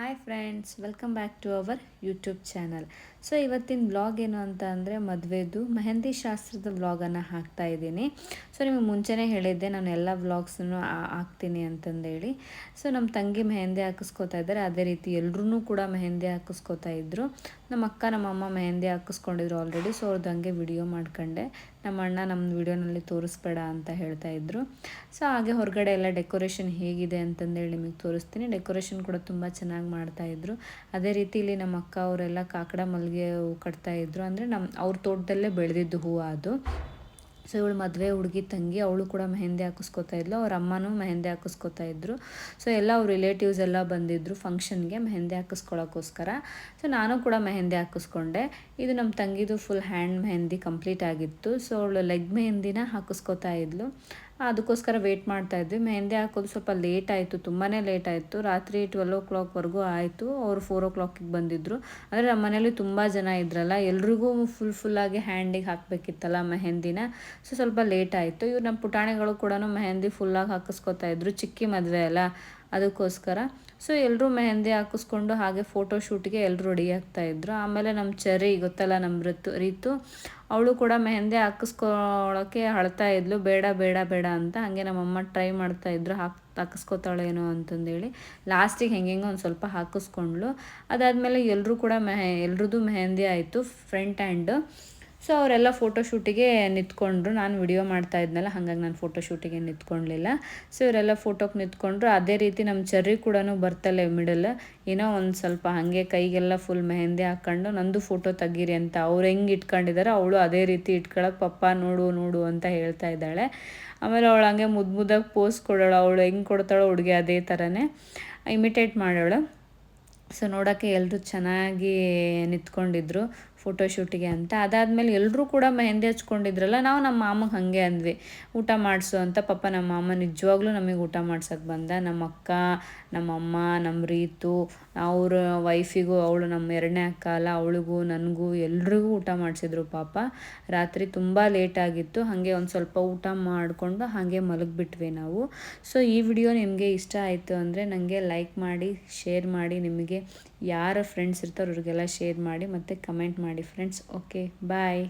Hi friends, welcome back to our YouTube channel. So ಇವತ್ತಿನ blog ಏನು ಅಂತ ಅಂದರೆ ಮದುವೆದು. ಮೆಹಂದಿ ಶಾಸ್ತ್ರದ ವ್ಲಾಗನ್ನು ಹಾಕ್ತಾ ಇದ್ದೀನಿ. ಸೊ ನಿಮಗೆ ಮುಂಚೆನೇ ಹೇಳಿದ್ದೆ, ನಾನು ಎಲ್ಲ ವ್ಲಾಗ್ಸನ್ನು ಹಾಕ್ತೀನಿ ಅಂತಂದೇಳಿ. ಸೊ ನಮ್ಮ ತಂಗಿ ಮೆಹಂದಿ ಹಾಕಿಸ್ಕೋತಾ ಇದ್ದಾರೆ. ಅದೇ ರೀತಿ ಎಲ್ಲರೂ ಕೂಡ ಮೆಹಂದಿ ಹಾಕಿಸ್ಕೋತಾ ಇದ್ದರು ನಮ್ಮ ಅಕ್ಕ, ನಮ್ಮ ಅಮ್ಮ ಮೆಹಂದಿ ಹಾಕಿಸ್ಕೊಂಡಿದ್ರು ಆಲ್ರೆಡಿ ಸೊ ಅವ್ರದ್ದು ಹಂಗೆ ವಿಡಿಯೋ ಮಾಡ್ಕೊಂಡೆ. ನಮ್ಮ ಅಣ್ಣ ನಮ್ಮ ವಿಡಿಯೋನಲ್ಲಿ ತೋರಿಸ್ಬೇಡ ಅಂತ ಹೇಳ್ತಾ ಇದ್ರು. ಸೊ ಹಾಗೆ ಹೊರಗಡೆ ಎಲ್ಲ ಡೆಕೋರೇಷನ್ ಹೇಗಿದೆ ಅಂತಂದೇಳಿ ನಿಮಗೆ ತೋರಿಸ್ತೀನಿ. ಡೆಕೋರೇಷನ್ ಕೂಡ ತುಂಬ ಚೆನ್ನಾಗಿ ಮಾಡ್ತಾಯಿದ್ರು ಅದೇ ರೀತಿ ಇಲ್ಲಿ ನಮ್ಮ ಅಕ್ಕ ಅವರೆಲ್ಲ ಕಾಕಡ ಮಲ್ಲಿಗೆ ಹೂ ಕಟ್ತಾಯಿದ್ರು ಅಂದರೆ ನಮ್ಮ ಅವ್ರ ತೋಟದಲ್ಲೇ ಬೆಳೆದಿದ್ದು ಹೂವು ಅದು. ಸೊ ಇವಳು ಮದುವೆ ಹುಡುಗಿ ತಂಗಿ, ಅವಳು ಕೂಡ ಮೆಹಂದಿ ಹಾಕಿಸ್ಕೊತಾ ಇದ್ಲು. ಅವ್ರ ಅಮ್ಮನೂ ಮೆಹಂದಿ ಹಾಕಿಸ್ಕೊತಾ ಇದ್ರು. ಸೊ ಎಲ್ಲ ಅವ್ರ ರಿಲೇಟಿವ್ಸ್ ಎಲ್ಲ ಬಂದಿದ್ದರು ಫಂಕ್ಷನ್ಗೆ ಮೆಹಂದಿ ಹಾಕಿಸ್ಕೊಳ್ಳೋಕ್ಕೋಸ್ಕರ ಸೊ ನಾನು ಕೂಡ ಮೆಹಂದಿ ಹಾಕಿಸ್ಕೊಂಡೆ. ಇದು ನಮ್ಮ ತಂಗಿದು ಫುಲ್ ಹ್ಯಾಂಡ್ ಮೆಹಂದಿ ಕಂಪ್ಲೀಟ್ ಆಗಿತ್ತು. ಸೊ ಅವಳು ಲೆಗ್ ಮೆಹಂದಿನ ಹಾಕಿಸ್ಕೊತಾ ಇದ್ಲು. ಅದಕ್ಕೋಸ್ಕರ ವೆಯ್ಟ್ ಮಾಡ್ತಾ ಇದ್ವಿ. ಮೆಹಂದಿ ಹಾಕೋದು ಸ್ವಲ್ಪ ಲೇಟ್ ಆಯಿತು ತುಂಬಾ ಲೇಟ್ ಆಯಿತು. ರಾತ್ರಿ ಟ್ವೆಲ್ ಓ ಕ್ಲಾಕ್ವರೆಗೂ ಆಯಿತು. ಅವರು ಫೋರ್ ಓ ಕ್ಲಾಕಿಗೆ ಬಂದಿದ್ದರು ಅಂದರೆ ನಮ್ಮ ಮನೇಲಿ ತುಂಬ ಜನ ಇದ್ರಲ್ಲ, ಎಲ್ರಿಗೂ ಫುಲ್ ಫುಲ್ಲಾಗಿ ಹ್ಯಾಂಡಿಗೆ ಹಾಕಬೇಕಿತ್ತಲ್ಲ ಮೆಹಂದಿನ ಸೊ ಸ್ವಲ್ಪ ಲೇಟ್ ಆಯಿತು. ಇವ್ರು ನಮ್ಮ ಪುಟಾಣಿಗಳು ಕೂಡ ಮೆಹಂದಿ ಫುಲ್ಲಾಗಿ ಹಾಕಿಸ್ಕೊತಾ ಇದ್ರು. ಚಿಕ್ಕಿ ಮದುವೆ ಅಲ್ಲ. ಅದಕ್ಕೋಸ್ಕರ. ಸೊ ಎಲ್ಲರೂ ಮೆಹಂದಿ ಹಾಕಿಸ್ಕೊಂಡು ಹಾಗೆ ಫೋಟೋ ಶೂಟ್ಗೆ ಎಲ್ಲರೂ ರೆಡಿ ಆಗ್ತಾಯಿದ್ರು ಆಮೇಲೆ ನಮ್ಮ ಚರಿ ಗೊತ್ತಲ್ಲ ನಮ್ಮ ಋತು ರೀತು. ಅವಳು ಕೂಡ ಮೆಹಂದಿ ಹಾಕಿಸ್ಕೊಳ್ಳೋಕ್ಕೆ ಅಳ್ತಾ ಇದ್ಲು. ಬೇಡ ಬೇಡ ಬೇಡ ಅಂತ ಹಾಗೆ ನಮ್ಮಮ್ಮ ಟ್ರೈ ಮಾಡ್ತಾಯಿದ್ರು ಹಾಕಿ ಹಾಕಿಸ್ಕೊತಾಳೇನೋ ಅಂತಂದೇಳಿ. ಲಾಸ್ಟಿಗೆ ಹೆಂಗೆ ಒಂದು ಸ್ವಲ್ಪ ಹಾಕಿಸ್ಕೊಂಡ್ಳು. ಅದಾದಮೇಲೆ ಎಲ್ಲರೂ ಕೂಡ ಮೆಹೆ, ಎಲ್ರದ್ದು ಮೆಹಂದಿ ಆಯಿತು ಫ್ರಂಟ್ ಹ್ಯಾಂಡ್ ಸೊ ಅವರೆಲ್ಲ ಫೋಟೋ ಶೂಟಿಗೆ ನಿಂತ್ಕೊಂಡ್ರು. ನಾನು ವಿಡಿಯೋ ಮಾಡ್ತಾ ಇದ್ನಲ್ಲ, ಹಾಗಾಗಿ ನಾನು ಫೋಟೋ ಶೂಟಿಗೆ ನಿಂತ್ಕೊಳ್ಳಲಿಲ್ಲ ಸೊ ಇವರೆಲ್ಲ ಫೋಟೋಕ್ಕೆ ನಿಂತ್ಕೊಂಡ್ರು. ಅದೇ ರೀತಿ ನಮ್ಮ ಚರ್ರಿ ಕೂಡ ಬರ್ತಲ್ಲ ಮಿಡಲ್ ಏನೋ ಒಂದು ಸ್ವಲ್ಪ ಹಾಗೆ ಕೈಗೆಲ್ಲ ಫುಲ್ ಮೆಹಂದಿ ಹಾಕ್ಕೊಂಡು ನಂದು ಫೋಟೋ ತೆಗೀರಿ ಅಂತ ಅವ್ರು ಹೆಂಗೆ ಇಟ್ಕೊಂಡಿದ್ದಾರೆ ಅವಳು ಅದೇ ರೀತಿ ಇಟ್ಕೊಳ್ಳೋಕೆ ಪಪ್ಪ ನೋಡು ನೋಡು ಅಂತ ಹೇಳ್ತಾ ಇದ್ದಾಳೆ. ಆಮೇಲೆ ಅವಳು ಹಂಗೆ ಮುದ್ದು ಮುದ್ದಾಗಿ ಪೋಸ್ ಕೊಡೋಳು. ಅವಳು ಹೆಂಗೆ ಕೊಡ್ತಾಳೋ ಹುಡುಗಿ ಅದೇ ಥರನೇ ಇಮಿಟೇಟ್ ಮಾಡೋಳು. ಸೊ ನೋಡೋಕ್ಕೆ ಎಲ್ಲರೂ ಚೆನ್ನಾಗಿ ನಿಂತ್ಕೊಂಡಿದ್ರು. ಫೋಟೋ ಶೂಟಿಗೆ ಅಂತ. ಅದಾದಮೇಲೆ ಎಲ್ಲರೂ ಕೂಡ ಮೆಹಂದಿ ಹಚ್ಕೊಂಡಿದ್ರಲ್ಲ, ನಾವು ನಮ್ಮ ಮಾಮಗೆ ಹಾಗೆ ಅಂದ್ವಿ. ಊಟ ಮಾಡಿಸು ಅಂತ, ಪಾಪ ನಮ್ಮ ಮಾಮ ನಿಜವಾಗ್ಲೂ ನಮಗೆ ಊಟ ಮಾಡ್ಸೋಕೆ ಬಂದ. ನಮ್ಮ ಅಕ್ಕ ನಮ್ಮಮ್ಮ ನಮ್ಮ ರೀತು, ಅವ್ರ ವೈಫಿಗೂ, ಅವಳು ನಮ್ಮ ಎರಡನೇ ಅಕ್ಕ ಅಲ್ಲ, ಅವಳಿಗೂ, ನನಗೂ ಎಲ್ರಿಗೂ ಊಟ ಮಾಡಿಸಿದ್ರು ಪಾಪ. ರಾತ್ರಿ ತುಂಬ ಲೇಟ್ ಆಗಿತ್ತು. ಹಾಗೆ ಒಂದು ಸ್ವಲ್ಪ ಊಟ ಮಾಡಿಕೊಂಡು ಹಾಗೆ ಮಲಗಿಬಿಟ್ವಿ ನಾವು. ಸೊ ಈ ವಿಡಿಯೋ ನಿಮಗೆ ಇಷ್ಟ ಆಯಿತು ಅಂದರೆ ನನಗೆ ಲೈಕ್ ಮಾಡಿ ಶೇರ್ ಮಾಡಿ, ನಿಮಗೆ ಯಾರ ಫ್ರೆಂಡ್ಸ್ ಇರ್ತಾರೋ ಅವ್ರಿಗೆಲ್ಲ ಶೇರ್ ಮಾಡಿ ಮತ್ತು ಕಮೆಂಟ್ ಮಾಡಿ ಫ್ರೆಂಡ್ಸ್ ಓಕೆ ಬಾಯ್